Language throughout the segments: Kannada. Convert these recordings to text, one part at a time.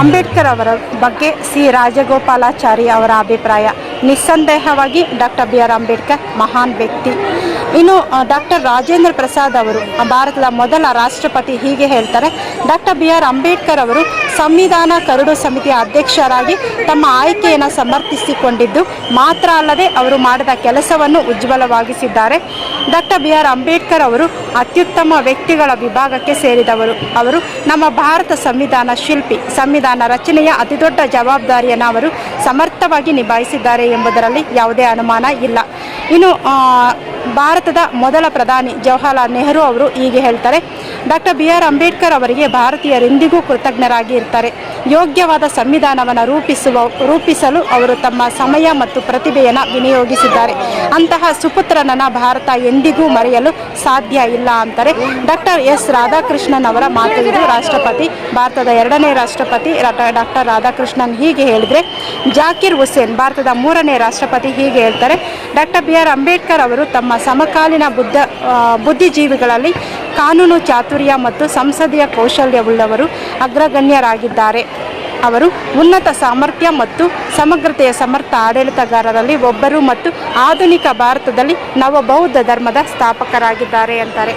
ಅಂಬೇಡ್ಕರ್ ಅವರ ಬಗ್ಗೆ ಸಿ ರಾಜಗೋಪಾಲಾಚಾರಿ ಅವರ ಅಭಿಪ್ರಾಯ. ನಿಸ್ಸಂದೇಹವಾಗಿ ಡಾಕ್ಟರ್ ಬಿ ಆರ್ ಅಂಬೇಡ್ಕರ್ ಮಹಾನ್ ವ್ಯಕ್ತಿ. ಇನ್ನು ಡಾಕ್ಟರ್ ರಾಜೇಂದ್ರ ಪ್ರಸಾದ್ ಅವರು ಭಾರತದ ಮೊದಲ ರಾಷ್ಟ್ರಪತಿ ಹೀಗೆ ಹೇಳ್ತಾರೆ, ಡಾಕ್ಟರ್ ಬಿ ಆರ್ ಅಂಬೇಡ್ಕರ್ ಅವರು ಸಂವಿಧಾನ ಕರಡು ಸಮಿತಿಯ ಅಧ್ಯಕ್ಷರಾಗಿ ತಮ್ಮ ಆಯ್ಕೆಯನ್ನು ಸಮರ್ಥಿಸಿಕೊಂಡಿದ್ದು, ಮಾತ್ರ ಅಲ್ಲದೆ ಅವರು ಮಾಡಿದ ಕೆಲಸವನ್ನು ಉಜ್ವಲವಾಗಿಸಿದ್ದಾರೆ. ಡಾಕ್ಟರ್ ಬಿ ಆರ್ ಅಂಬೇಡ್ಕರ್ ಅವರು ಅತ್ಯುತ್ತಮ ವ್ಯಕ್ತಿಗಳ ವಿಭಾಗಕ್ಕೆ ಸೇರಿದವರು. ಅವರು ನಮ್ಮ ಭಾರತ ಸಂವಿಧಾನ ಶಿಲ್ಪಿ, ಸಂವಿಧಾನ ರಚನೆಯ ಅತಿದೊಡ್ಡ ಜವಾಬ್ದಾರಿಯನ್ನು ಅವರು ಸಮರ್ಥವಾಗಿ ನಿಭಾಯಿಸಿದ್ದಾರೆ ಎಂಬುದರಲ್ಲಿ ಯಾವುದೇ ಅನುಮಾನ ಇಲ್ಲ. ಇನ್ನು ಭಾರತದ ಮೊದಲ ಪ್ರಧಾನಿ ಜವಾಹರ್ಲಾಲ್ ನೆಹರು ಅವರು ಹೀಗೆ ಹೇಳ್ತಾರೆ. ಡಾಕ್ಟರ್ ಬಿ ಆರ್ ಅಂಬೇಡ್ಕರ್ ಅವರಿಗೆ ಭಾರತೀಯರೆಂದಿಗೂ ಕೃತಜ್ಞರಾಗಿ ಇರ್ತಾರೆ ಯೋಗ್ಯವಾದ ಸಂವಿಧಾನವನ್ನು ರೂಪಿಸುವ, ರೂಪಿಸಲು ಅವರು ತಮ್ಮ ಸಮಯ ಮತ್ತು ಪ್ರತಿಭೆಯನ್ನು ವಿನಿಯೋಗಿಸಿದ್ದಾರೆ. ಅಂತಹ ಸುಪುತ್ರನನ್ನು ಭಾರತ ಎಂದಿಗೂ ಮರೆಯಲು ಸಾಧ್ಯ ಇಲ್ಲ ಅಂತಾರೆ. Doctor S. ರಾಧಾಕೃಷ್ಣನ್ ಅವರ ಮಾತು ರಾಷ್ಟ್ರಪತಿ, ಭಾರತದ ಎರಡನೇ ರಾಷ್ಟ್ರಪತಿ ಡಾಕ್ಟರ್ ರಾಧಾಕೃಷ್ಣನ್ ಹೀಗೆ ಹೇಳಿದರೆ, ಜಾಕಿರ್ ಹುಸೇನ್ ಭಾರತದ ಮೂರನೇ ರಾಷ್ಟ್ರಪತಿ ಹೀಗೆ ಹೇಳ್ತಾರೆ. ಡಾಕ್ಟರ್ ಬಿ ಆರ್ ಅಂಬೇಡ್ಕರ್ ಅವರು ತಮ್ಮ ಸಮಕಾಲೀನ ಬುದ್ಧ ಬುದ್ಧಿಜೀವಿಗಳಲ್ಲಿ ಕಾನೂನು ಚಾತುರ್ಯ ಮತ್ತು ಸಂಸದೀಯ ಕೌಶಲ್ಯವುಳ್ಳವರು ಅಗ್ರಗಣ್ಯರಾಗಿದ್ದಾರೆ. ಅವರು ಉನ್ನತ ಸಾಮರ್ಥ್ಯ ಮತ್ತು ಸಮಗ್ರತೆಯ ಸಮರ್ಥ ಆಡಳಿತಗಾರರಲ್ಲಿ ಒಬ್ಬರು ಮತ್ತು ಆಧುನಿಕ ಭಾರತದಲ್ಲಿ ನವಬೌದ್ಧ ಧರ್ಮದ ಸ್ಥಾಪಕರಾಗಿದ್ದಾರೆ ಅಂತಾರೆ.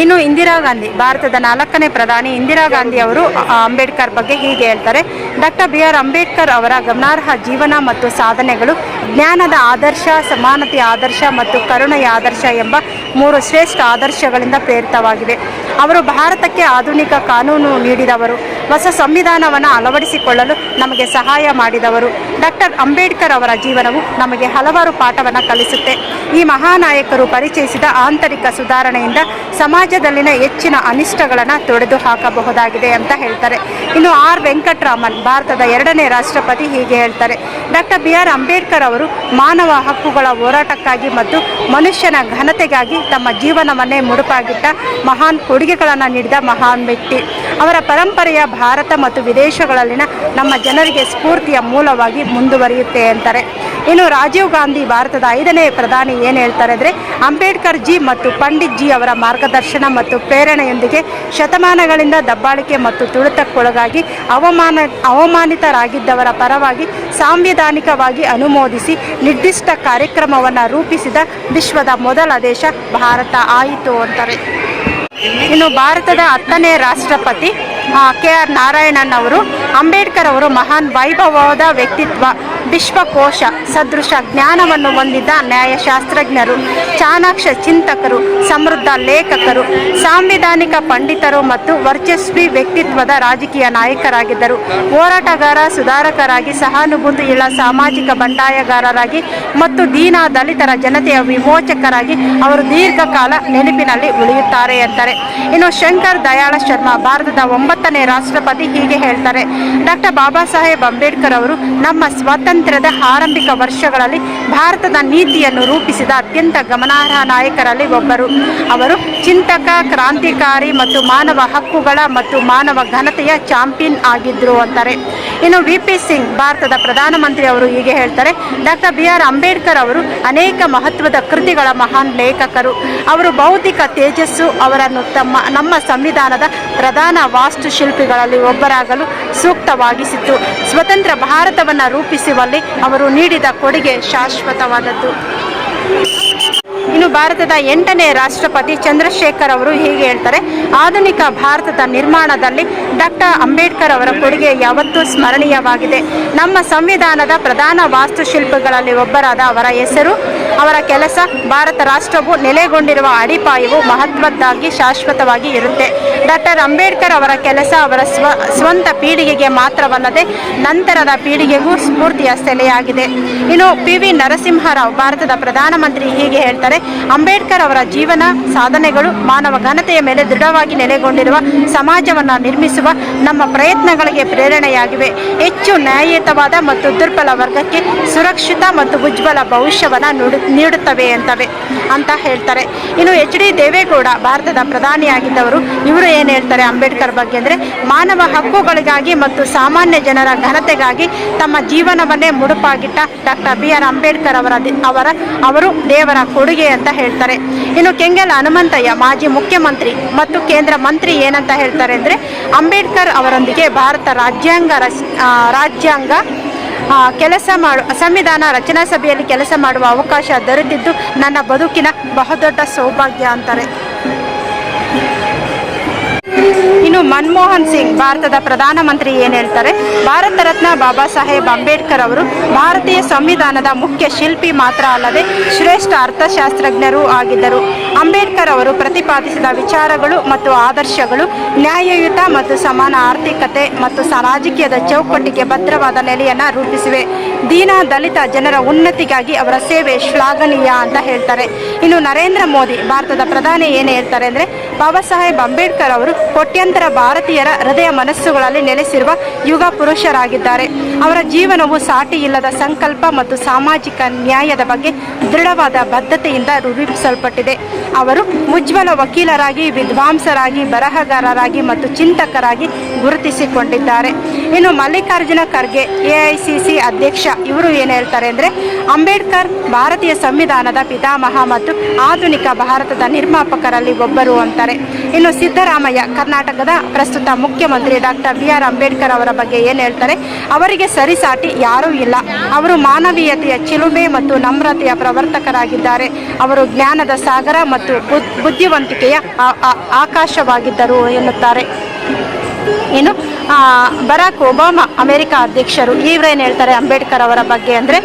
ಇನ್ನು ಇಂದಿರಾ ಗಾಂಧಿ, ಭಾರತದ ನಾಲ್ಕನೇ ಪ್ರಧಾನಿ ಇಂದಿರಾ ಗಾಂಧಿ ಅವರು ಅಂಬೇಡ್ಕರ್ ಬಗ್ಗೆ ಹೀಗೆ ಹೇಳ್ತಾರೆ. ಡಾಕ್ಟರ್ ಬಿ ಆರ್ ಅಂಬೇಡ್ಕರ್ ಅವರ ಗಮನಾರ್ಹ ಜೀವನ ಮತ್ತು ಸಾಧನೆಗಳು ಜ್ಞಾನದ ಆದರ್ಶ ಸಮಾನತೆಯ ಆದರ್ಶ ಮತ್ತು ಕರುಣೆಯ ಆದರ್ಶ ಎಂಬ ಮೂರು ಶ್ರೇಷ್ಠ ಆದರ್ಶಗಳಿಂದ ಪ್ರೇರಿತವಾಗಿವೆ. ಅವರು ಭಾರತಕ್ಕೆ ಆಧುನಿಕ ಕಾನೂನು ನೀಡಿದವರು. ಹೊಸ ಸಂವಿಧಾನವನ್ನು ಅಳವಡಿಸಿಕೊಳ್ಳಲು ನಮಗೆ ಸಹಾಯ ಮಾಡಿದವರು. ಡಾಕ್ಟರ್ ಅಂಬೇಡ್ಕರ್ ಅವರ ಜೀವನವು ನಮಗೆ ಹಲವಾರು ಪಾಠವನ್ನು ಕಲಿಸುತ್ತೆ. ಈ ಮಹಾನಾಯಕರು ಪರಿಚಯಿಸಿದ ಆಂತರಿಕ ಸುಧಾರಣೆಯಿಂದ ಸಮಾಜದಲ್ಲಿನ ಹೆಚ್ಚಿನ ಅನಿಷ್ಟಗಳನ್ನು ತೊಡೆದು ಹಾಕಬಹುದಾಗಿದೆ ಅಂತ ಹೇಳ್ತಾರೆ. ಇನ್ನು ಆರ್ ವೆಂಕಟರಾಮನ್, ಭಾರತದ ಎರಡನೇ ರಾಷ್ಟ್ರಪತಿ ಹೀಗೆ ಹೇಳ್ತಾರೆ. ಡಾಕ್ಟರ್ ಬಿ ಆರ್ ಅಂಬೇಡ್ಕರ್ ಅವರು ಮಾನವ ಹಕ್ಕುಗಳ ಹೋರಾಟಕ್ಕಾಗಿ ಮತ್ತು ಮನುಷ್ಯನ ಘನತೆಗಾಗಿ ತಮ್ಮ ಜೀವನವನ್ನೇ ಮುಡುಪಾಗಿಟ್ಟ ಮಹಾನ್ ಕೊಡುಗೆಗಳನ್ನು ನೀಡಿದ ಮಹಾನ್ ವ್ಯಕ್ತಿ. ಅವರ ಪರಂಪರೆಯ ಭಾರತ ಮತ್ತು ವಿದೇಶಗಳಲ್ಲಿನ ನಮ್ಮ ಜನರಿಗೆ ಸ್ಫೂರ್ತಿಯ ಮೂಲವಾಗಿ ಮುಂದುವರಿಯುತ್ತೆ ಅಂತಾರೆ. ಇನ್ನು ರಾಜೀವ್ ಗಾಂಧಿ, ಭಾರತದ ಐದನೇ ಪ್ರಧಾನಿ ಏನು ಹೇಳ್ತಾರೆ ಅಂದರೆ, ಅಂಬೇಡ್ಕರ್ ಜಿ ಮತ್ತು ಪಂಡಿತ್ ಜಿ ಅವರ ಮಾರ್ಗದರ್ಶನ ಮತ್ತು ಪ್ರೇರಣೆಯೊಂದಿಗೆ ಶತಮಾನಗಳಿಂದ ದಬ್ಬಾಳಿಕೆ ಮತ್ತು ತುಳಿತಕ್ಕೊಳಗಾಗಿ ಅವಮಾನ ಅವಮಾನಿತರಾಗಿದ್ದವರ ಪರವಾಗಿ ಸಾಂವಿಧಾನಿಕವಾಗಿ ಅನುಮೋದಿಸಿ ನಿರ್ದಿಷ್ಟ ಕಾರ್ಯಕ್ರಮವನ್ನು ರೂಪಿಸಿದ ವಿಶ್ವದ ಮೊದಲ ದೇಶ ಭಾರತ. ಆಯಿತು ಅಂತಾರೆ. ಇನ್ನು ಭಾರತದ ಹತ್ತನೇ ರಾಷ್ಟ್ರಪತಿ ಕೆ ಆರ್ ನಾರಾಯಣನ್ ಅವರು ಅಂಬೇಡ್ಕರ್ ಅವರು ಮಹಾನ್ ವೈಭವದ ವ್ಯಕ್ತಿತ್ವ ವಿಶ್ವಕೋಶ ಸದೃಶ ಜ್ಞಾನವನ್ನು ಹೊಂದಿದ ನ್ಯಾಯಶಾಸ್ತ್ರಜ್ಞರು, ಚಾಣಾಕ್ಷ ಚಿಂತಕರು, ಸಮೃದ್ಧ ಲೇಖಕರು, ಸಾಂವಿಧಾನಿಕ ಪಂಡಿತರು ಮತ್ತು ವರ್ಚಸ್ವಿ ವ್ಯಕ್ತಿತ್ವದ ರಾಜಕೀಯ ನಾಯಕರಾಗಿದ್ದರು. ಹೋರಾಟಗಾರ, ಸುಧಾರಕರಾಗಿ, ಸಹಾನುಭೂತಿಯುಳ್ಳ ಸಾಮಾಜಿಕ ಬಂಡಾಯಗಾರರಾಗಿ ಮತ್ತು ದೀನ ದಲಿತರ ಜನತೆಯ ವಿಮೋಚಕರಾಗಿ ಅವರು ದೀರ್ಘಕಾಲ ನೆನಪಿನಲ್ಲಿ ಉಳಿಯುತ್ತಾರೆ ಅಂತಾರೆ ಇನ್ನು ಶಂಕರ್ ದಯಾಳ ಶರ್ಮಾ ಭಾರತದ ಒಂಬತ್ತನೇ ರಾಷ್ಟ್ರಪತಿ ಹೀಗೆ ಹೇಳ್ತಾರೆ. ಡಾಕ್ಟರ್ ಬಾಬಾ ಸಾಹೇಬ್ ಅಂಬೇಡ್ಕರ್ ಅವರು, ನಮ್ಮ ಸ್ವಾತಂತ್ರ್ಯದ ಆರಂಭಿಕ ವರ್ಷಗಳಲ್ಲಿ ಭಾರತದ ನೀತಿಯನ್ನು ರೂಪಿಸಿದ ಅತ್ಯಂತ ಗಮನಾರ್ಹ ನಾಯಕರಲ್ಲಿ ಒಬ್ಬರು. ಅವರು ಚಿಂತಕ, ಕ್ರಾಂತಿಕಾರಿ ಮತ್ತು ಮಾನವ ಹಕ್ಕುಗಳ ಮತ್ತು ಮಾನವ ಘನತೆಯ ಚಾಂಪಿಯನ್ ಆಗಿದ್ರು ಅಂತಾರೆ. ಇನ್ನು ವಿ. ಪಿ. ಸಿಂಗ್, ಭಾರತದ ಪ್ರಧಾನಮಂತ್ರಿ ಅವರು ಹೀಗೆ ಹೇಳ್ತಾರೆ, ಡಾಕ್ಟರ್ ಬಿ. ಆರ್. ಅಂಬೇಡ್ಕರ್ ಅವರು ಅನೇಕ ಮಹತ್ವದ ಕೃತಿಗಳ ಮಹಾನ್ ಲೇಖಕರು. ಅವರು ಬೌದ್ಧಿಕ ತೇಜಸ್ಸು, ಅವರನ್ನು ತಮ್ಮ, ನಮ್ಮ ಸಂವಿಧಾನದ ಪ್ರಧಾನ ವಾಸ್ತುಶಿಲ್ಪಿಗಳಲ್ಲಿ ಒಬ್ಬರಾಗಲು ಸೂಕ್ತವಾಗಿಸಿತ್ತು. ಸ್ವತಂತ್ರ ಭಾರತವನ್ನು ರೂಪಿಸುವಲ್ಲಿ ಅವರು ನೀಡಿದ ಕೊಡುಗೆ ಶಾಶ್ವತವಾದದ್ದು. ಇನ್ನು ಭಾರತದ ಎಂಟನೇ ರಾಷ್ಟ್ರಪತಿ ಚಂದ್ರಶೇಖರ್ ಅವರು ಹೀಗೆ ಹೇಳ್ತಾರೆ, ಆಧುನಿಕ ಭಾರತದ ನಿರ್ಮಾಣದಲ್ಲಿ ಡಾಕ್ಟರ್ ಅಂಬೇಡ್ಕರ್ ಅವರ ಕೊಡುಗೆ ಯಾವತ್ತೂ ಸ್ಮರಣೀಯವಾಗಿದೆ. ನಮ್ಮ ಸಂವಿಧಾನದ ಪ್ರಧಾನ ವಾಸ್ತುಶಿಲ್ಪಗಳಲ್ಲಿ ಒಬ್ಬರಾದ ಅವರ ಹೆಸರು, ಅವರ ಕೆಲಸ ಭಾರತ ರಾಷ್ಟ್ರವು ನೆಲೆಗೊಂಡಿರುವ ಅಡಿಪಾಯವು ಮಹತ್ವದ್ದಾಗಿ ಶಾಶ್ವತವಾಗಿ ಇರುತ್ತೆ. ಡಾಕ್ಟರ್ ಅಂಬೇಡ್ಕರ್ ಅವರ ಕೆಲಸ ಅವರ ಸ್ವ, ಸ್ವಂತ ಪೀಳಿಗೆಗೆ ಮಾತ್ರವಲ್ಲದೆ ನಂತರದ ಪೀಳಿಗೆಗೂ ಸ್ಫೂರ್ತಿಯ ಸೆಲೆಯಾಗಿದೆ. ಇನ್ನು ಪಿ ವಿ ನರಸಿಂಹರಾವ್, ಭಾರತದ ಪ್ರಧಾನಮಂತ್ರಿ ಹೀಗೆ ಹೇಳ್ತಾರೆ ಅಂಬೇಡ್ಕರ್ ಅವರ ಜೀವನ, ಸಾಧನೆಗಳು, ಮಾನವ ಘನತೆಯ ಮೇಲೆ ದೃಢವಾಗಿ ನೆಲೆಗೊಂಡಿರುವ ಸಮಾಜವನ್ನು ನಿರ್ಮಿಸುವ ನಮ್ಮ ಪ್ರಯತ್ನಗಳಿಗೆ ಪ್ರೇರಣೆಯಾಗಿವೆ. ಹೆಚ್ಚು ನ್ಯಾಯಯುತವಾದ ಮತ್ತು ದುರ್ಬಲ ವರ್ಗಕ್ಕೆ ಸುರಕ್ಷಿತ ಮತ್ತು ಉಜ್ವಲ ಭವಿಷ್ಯವನ್ನು ನುಡು, ನೀಡುತ್ತವೆ ಅಂತವೆ ಅಂತ ಹೇಳ್ತಾರೆ. ಇನ್ನು ಎಚ್ ಡಿ ದೇವೇಗೌಡ ಭಾರತದ ಪ್ರಧಾನಿಯಾಗಿದ್ದವರು, ಇವರು ಏನು ಹೇಳ್ತಾರೆ ಅಂಬೇಡ್ಕರ್ ಬಗ್ಗೆ ಅಂದರೆ, ಮಾನವ ಹಕ್ಕುಗಳಿಗಾಗಿ ಮತ್ತು ಸಾಮಾನ್ಯ ಜನರ ಘನತೆಗಾಗಿ ತಮ್ಮ ಜೀವನವನ್ನೇ ಮುಡುಪಾಗಿಟ್ಟ ಡಾಕ್ಟರ್ ಬಿ ಆರ್ ಅಂಬೇಡ್ಕರ್ ಅವರ ಅವರ, ಅವರು ದೇವರ ಕೊಡುಗೆ ಕೊಡುಗೆ ಅಂತ ಹೇಳ್ತಾರೆ. ಇನ್ನು ಕೆಂಗಲ್ ಹನುಮಂತಯ್ಯ ಮಾಜಿ ಮುಖ್ಯಮಂತ್ರಿ ಮತ್ತು ಕೇಂದ್ರ ಮಂತ್ರಿ ಏನಂತ ಹೇಳ್ತಾರೆ ಅಂದರೆ ಅಂಬೇಡ್ಕರ್ ಅವರೊಂದಿಗೆ ಭಾರತ ರಾಜ್ಯಾಂಗ ರಾಜ್ಯಾಂಗ ಕೆಲಸ ಮಾಡು ಸಂವಿಧಾನ ರಚನಾ ಸಭೆಯಲ್ಲಿ ಕೆಲಸ ಮಾಡುವ ಅವಕಾಶ ದೊರೆತಿದ್ದು ನನ್ನ ಬದುಕಿನ ಬಹುದೊಡ್ಡ ಸೌಭಾಗ್ಯ ಅಂತಾರೆ. ಮನಮೋಹನ್ ಸಿಂಗ್, ಭಾರತದ ಪ್ರಧಾನಮಂತ್ರಿ ಏನು ಹೇಳ್ತಾರೆ? ಭಾರತ ರತ್ನ ಬಾಬಾ ಸಾಹೇಬ್ ಅಂಬೇಡ್ಕರ್ ಅವರು ಭಾರತೀಯ ಸಂವಿಧಾನದ ಮುಖ್ಯ ಶಿಲ್ಪಿ ಮಾತ್ರ ಅಲ್ಲದೆ ಶ್ರೇಷ್ಠ ಅರ್ಥಶಾಸ್ತ್ರಜ್ಞರೂ ಆಗಿದ್ದರು. ಅಂಬೇಡ್ಕರ್ ಅವರು ಪ್ರತಿಪಾದಿಸಿದ ವಿಚಾರಗಳು ಮತ್ತು ಆದರ್ಶಗಳು ನ್ಯಾಯಯುತ ಮತ್ತು ಸಮಾನ ಆರ್ಥಿಕತೆ ಮತ್ತು ರಾಜಕೀಯದ ಚೌಕಟ್ಟಿಗೆ ಭದ್ರವಾದ ನೆಲೆಯನ್ನು ರೂಪಿಸಿವೆ. ದೀನ ದಲಿತ ಜನರ ಉನ್ನತಿಗಾಗಿ ಅವರ ಸೇವೆ ಶ್ಲಾಘನೀಯ ಅಂತ ಹೇಳ್ತಾರೆ. ಇನ್ನು ನರೇಂದ್ರ ಮೋದಿ, ಭಾರತದ ಪ್ರಧಾನಿ ಏನು ಹೇಳ್ತಾರೆ ಅಂದರೆ ಬಾಬಾ ಸಾಹೇಬ್ ಅಂಬೇಡ್ಕರ್ ಅವರು ಕೋಟ್ಯಂತರ ಭಾರತೀಯರ ಹೃದಯ ಮನಸ್ಸುಗಳಲ್ಲಿ ನೆಲೆಸಿರುವ ಯುಗ ಪುರುಷರಾಗಿದ್ದಾರೆ. ಅವರ ಜೀವನವು ಸಾಟಿ ಇಲ್ಲದ ಸಂಕಲ್ಪ ಮತ್ತು ಸಾಮಾಜಿಕ ನ್ಯಾಯದ ಬಗ್ಗೆ ದೃಢವಾದ ಬದ್ಧತೆಯಿಂದ ರೂಪಿಸಲ್ಪಟ್ಟಿದೆ. ಅವರು ಉಜ್ವಲ ವಕೀಲರಾಗಿ, ವಿದ್ವಾಂಸರಾಗಿ, ಬರಹಗಾರರಾಗಿ ಮತ್ತು ಚಿಂತಕರಾಗಿ ಗುರುತಿಸಿಕೊಂಡಿದ್ದಾರೆ. ಇನ್ನು ಮಲ್ಲಿಕಾರ್ಜುನ ಖರ್ಗೆ ಎಐಸಿಸಿ ಅಧ್ಯಕ್ಷ, ಇವರು ಏನು ಹೇಳ್ತಾರೆ ಅಂದರೆ, ಅಂಬೇಡ್ಕರ್ ಭಾರತೀಯ ಸಂವಿಧಾನದ ಪಿತಾಮಹ ಮತ್ತು ಆಧುನಿಕ ಭಾರತದ ನಿರ್ಮಾಪಕರಲ್ಲಿ ಒಬ್ಬರು ಅಂತಾರೆ. ಇನ್ನು ಸಿದ್ದರಾಮಯ್ಯ ಕರ್ನಾಟಕದ ಪ್ರಸ್ತುತ ಮುಖ್ಯಮಂತ್ರಿ ಡಾಕ್ಟರ್ ಬಿ ಆರ್ ಅಂಬೇಡ್ಕರ್ ಅವರ ಬಗ್ಗೆ ಏನು ಹೇಳ್ತಾರೆ? ಅವರಿಗೆ ಸರಿಸಾಟಿ ಯಾರೂ ಇಲ್ಲ. ಅವರು ಮಾನವೀಯತೆಯ ಚಿಲುಮೆ ಮತ್ತು ನಮ್ರತೆಯ ಪ್ರವರ್ತಕರಾಗಿದ್ದಾರೆ. ಅವರು ಜ್ಞಾನದ ಸಾಗರ ಮತ್ತು ಬುದ್- ಬುದ್ಧಿವಂತಿಕೆಯ ಆಕಾಶವಾಗಿದ್ದರು ಎನ್ನುತ್ತಾರೆ. ಇನ್ನು ಬರಾಕ್ ಒಬಾಮಾ ಅಮೆರಿಕ ಅಧ್ಯಕ್ಷರು ಇವ್ರೇನು ಹೇಳ್ತಾರೆ ಅಂಬೇಡ್ಕರ್ ಅವರ ಬಗ್ಗೆ ಅಂದರೆ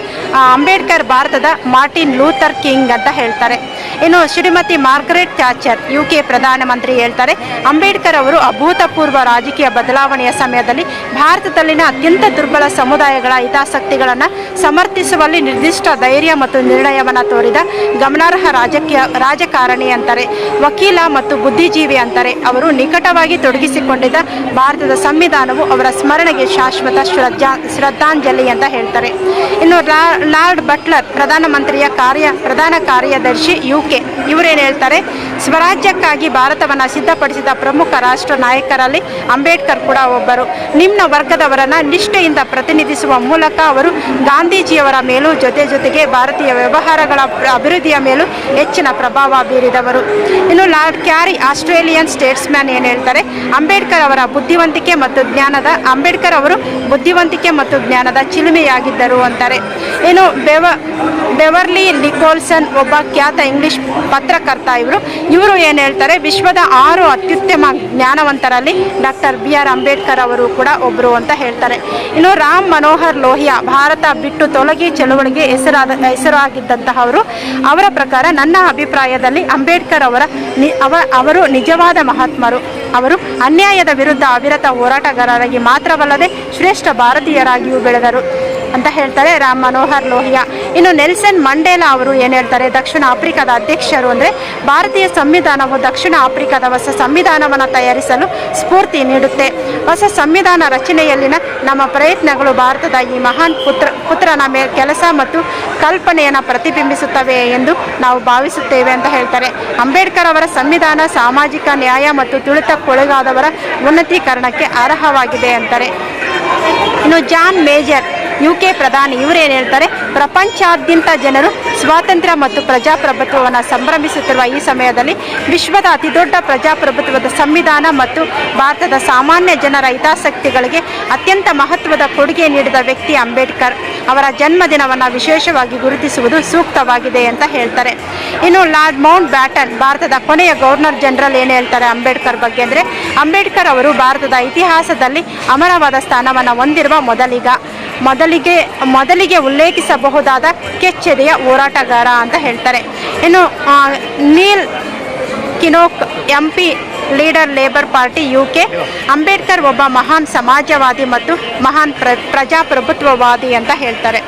ಅಂಬೇಡ್ಕರ್ ಭಾರತದ ಮಾರ್ಟಿನ್ ಲೂಥರ್ ಕಿಂಗ್ ಅಂತ ಹೇಳ್ತಾರೆ. ಇನ್ನು Shrimati Margaret Thatcher U K ಪ್ರಧಾನಮಂತ್ರಿ ಹೇಳ್ತಾರೆ, ಅಂಬೇಡ್ಕರ್ ಅವರು ಅಭೂತಪೂರ್ವ ರಾಜಕೀಯ ಬದಲಾವಣೆಯ ಸಮಯದಲ್ಲಿ ಭಾರತದಲ್ಲಿನ ಅತ್ಯಂತ ದುರ್ಬಲ ಸಮುದಾಯಗಳ ಹಿತಾಸಕ್ತಿಗಳನ್ನು ಸಮರ್ಥಿಸುವಲ್ಲಿ ನಿರ್ದಿಷ್ಟ ಧೈರ್ಯ ಮತ್ತು ನಿರ್ಣಯವನ್ನು ತೋರಿದ ಗಮನಾರ್ಹ ರಾಜಕೀಯ ರಾಜಕಾರಣಿ ಅಂತಾರೆ. ವಕೀಲ ಮತ್ತು ಬುದ್ಧಿಜೀವಿ ಅಂತಾರೆ. ಅವರು ನಿಕಟವಾಗಿ ತೊಡಗಿಸಿಕೊಂಡಿದ್ದ ಭಾರತದ ಸಂವಿಧಾನವು ಅವರ ಸ್ಮರಣೆಗೆ ಶಾಶ್ವತ ಶ್ರದ್ಧಾ ಶ್ರದ್ಧಾಂಜಲಿ ಅಂತ ಹೇಳ್ತಾರೆ. ಇನ್ನು ಲಾರ್ಡ್ ಬಟ್ಲರ್, ಪ್ರಧಾನಮಂತ್ರಿಯ ಕಾರ್ಯ ಪ್ರಧಾನ ಕಾರ್ಯದರ್ಶಿ ಯು ಕೆ ಇವರೇನು ಹೇಳ್ತಾರೆ? ಸ್ವರಾಜ್ಯಕ್ಕಾಗಿ ಭಾರತವನ್ನು ಸಿದ್ಧಪಡಿಸಿದ ಪ್ರಮುಖ ರಾಷ್ಟ್ರ ನಾಯಕರಲ್ಲಿ ಅಂಬೇಡ್ಕರ್ ಕೂಡ ಒಬ್ಬರು. ನಿಮ್ನ ವರ್ಗದವರನ್ನ ನಿಷ್ಠೆಯಿಂದ ಪ್ರತಿನಿಧಿಸುವ ಮೂಲಕ ಅವರು ಗಾಂಧೀಜಿಯವರ ಮೇಲೂ ಜೊತೆ ಜೊತೆಗೆ ಭಾರತೀಯ ವ್ಯವಹಾರಗಳ ಅಭಿವೃದ್ಧಿಯ ಮೇಲೂ ಹೆಚ್ಚಿನ ಪ್ರಭಾವ ಬೀರಿದವರು. ಇನ್ನು ಲಾರ್ಡ್ ಕ್ಯಾರಿ ಆಸ್ಟ್ರೇಲಿಯನ್ ಸ್ಟೇಟ್ಸ್ಮ್ಯಾನ್ ಏನು ಹೇಳ್ತಾರೆ? ಅಂಬೇಡ್ಕರ್ ಅವರ ಬುದ್ಧಿವಂತಿಕೆ ಮತ್ತು ಜ್ಞಾನದ, ಅಂಬೇಡ್ಕರ್ ಅವರು ಬುದ್ಧಿವಂತಿಕೆ ಮತ್ತು ಜ್ಞಾನದ ಚಿಲುಮೆಯಾಗಿದ್ದರು ಅಂತಾರೆ. ಇನ್ನು ಬೆವ, ಬೆವರ್ಲಿ ನಿಕೋಲ್ಸನ್ ಒಬ್ಬ ಖ್ಯಾತ ಇಂಗ್ಲಿಷ್ ಪತ್ರಕರ್ತ ಇವರು. ಇವರು ಏನು ಹೇಳ್ತಾರೆ? ವಿಶ್ವದ ಆರು ಅತ್ಯುತ್ತಮ ಜ್ಞಾನವಂತರಲ್ಲಿ ಡಾಕ್ಟರ್ ಬಿ ಆರ್ ಅಂಬೇಡ್ಕರ್ ಅವರು ಕೂಡ ಒಬ್ಬರು ಅಂತ ಹೇಳ್ತಾರೆ. ಇನ್ನು ರಾಮ್ ಮನೋಹರ್ ಲೋಹಿಯಾ ಭಾರತ ಬಿಟ್ಟು ತೊಲಗಿ ಚಳುವಳಿಗೆ ಹೆಸರಾದ, ಹೆಸರಾಗಿದ್ದಂತಹವರು, ಅವರ ಪ್ರಕಾರ ನನ್ನ ಅಭಿಪ್ರಾಯದಲ್ಲಿ ಅಂಬೇಡ್ಕರ್ ಅವರ ಅವರು ನಿಜವಾದ ಮಹಾತ್ಮರು. ಅವರು ಅನ್ಯಾಯದ ವಿರುದ್ಧ ಅವಿರತ ಹೋರಾಟಗಾರರಾಗಿ ಮಾತ್ರವಲ್ಲದೆ ಶ್ರೇಷ್ಠ ಭಾರತೀಯರಾಗಿಯೂ ಬೆಳೆದರು. ಅಂತ ಹೇಳ್ತಾರೆ ರಾಮ್ ಮನೋಹರ್ ಲೋಹಿಯಾ. ಇನ್ನು ನೆಲ್ಸನ್ ಮಂಡೇಲಾ ಅವರು ಏನು ಹೇಳ್ತಾರೆ? ದಕ್ಷಿಣ ಆಫ್ರಿಕಾದ ಅಧ್ಯಕ್ಷರು ಅಂದರೆ ಭಾರತೀಯ ಸಂವಿಧಾನವು ದಕ್ಷಿಣ ಆಫ್ರಿಕಾದ ಹೊಸ ಸಂವಿಧಾನವನ್ನು ತಯಾರಿಸಲು ಸ್ಫೂರ್ತಿ ನೀಡುತ್ತೆ. ಹೊಸ ಸಂವಿಧಾನ ರಚನೆಯಲ್ಲಿನ ನಮ್ಮ ಪ್ರಯತ್ನಗಳು ಭಾರತದ ಈ ಮಹಾನ್ ಪುತ್ರ, ಪುತ್ರನ ಮೇ ಕೆಲಸ ಮತ್ತು ಕಲ್ಪನೆಯನ್ನು ಪ್ರತಿಬಿಂಬಿಸುತ್ತವೆ ಎಂದು ನಾವು ಭಾವಿಸುತ್ತೇವೆ ಅಂತ ಹೇಳ್ತಾರೆ. ಅಂಬೇಡ್ಕರ್ ಅವರ ಸಂವಿಧಾನ ಸಾಮಾಜಿಕ ನ್ಯಾಯ ಮತ್ತು ತುಳಿತಕ್ಕೊಳಗಾದವರ ಉನ್ನತೀಕರಣಕ್ಕೆ ಅರ್ಹವಾಗಿದೆ ಅಂತಾರೆ. ಇನ್ನು ಜಾನ್ ಮೇಜರ್ ಯು ಕೆ ಪ್ರಧಾನಿ ಇವರೇನು ಹೇಳ್ತಾರೆ? ಪ್ರಪಂಚಾದ್ಯಂತ ಜನರು ಸ್ವಾತಂತ್ರ್ಯ ಮತ್ತು ಪ್ರಜಾಪ್ರಭುತ್ವವನ್ನು ಸಂಭ್ರಮಿಸುತ್ತಿರುವ ಈ ಸಮಯದಲ್ಲಿ ವಿಶ್ವದ ಅತಿದೊಡ್ಡ ಪ್ರಜಾಪ್ರಭುತ್ವದ ಸಂವಿಧಾನ ಮತ್ತು ಭಾರತದ ಸಾಮಾನ್ಯ ಜನರ ಹಿತಾಸಕ್ತಿಗಳಿಗೆ ಅತ್ಯಂತ ಮಹತ್ವದ ಕೊಡುಗೆ ನೀಡಿದ ವ್ಯಕ್ತಿ ಅಂಬೇಡ್ಕರ್. ಅವರ ಜನ್ಮದಿನವನ್ನು ವಿಶೇಷವಾಗಿ ಗುರುತಿಸುವುದು ಸೂಕ್ತವಾಗಿದೆ ಅಂತ ಹೇಳ್ತಾರೆ. ಇನ್ನು ಲಾರ್ಡ್ ಮೌಂಟ್ ಬ್ಯಾಟನ್, ಭಾರತದ ಕೊನೆಯ ಗವರ್ನರ್ ಜನರಲ್ ಏನು ಹೇಳ್ತಾರೆ ಅಂಬೇಡ್ಕರ್ ಬಗ್ಗೆ ಅಂದರೆ, ಅಂಬೇಡ್ಕರ್ ಅವರು ಭಾರತದ ಇತಿಹಾಸದಲ್ಲಿ ಅಮರವಾದ ಸ್ಥಾನವನ್ನು ಹೊಂದಿರುವ ಮೊದಲಿಗ. ಮೊದಲಿಗೆ ಮೊದಲಿಗೆ ಉಲ್ಲೇಖಿಸಬಹುದಾದ ಕೆಚ್ಚೆದೆಯ ಹೋರಾಟಗಾರ ಅಂತ ಹೇಳ್ತಾರೆ. ಇನ್ನು Neil Kinnock M P leader Labour Party U K Ambedkar ಒಬ್ಬ ಮಹಾನ್ ಸಮಾಜವಾದಿ ಮತ್ತು ಮಹಾನ್ ಪ್ರ, ಪ್ರಜಾಪ್ರಭುತ್ವವಾದಿ ಅಂತ ಹೇಳ್ತಾರೆ.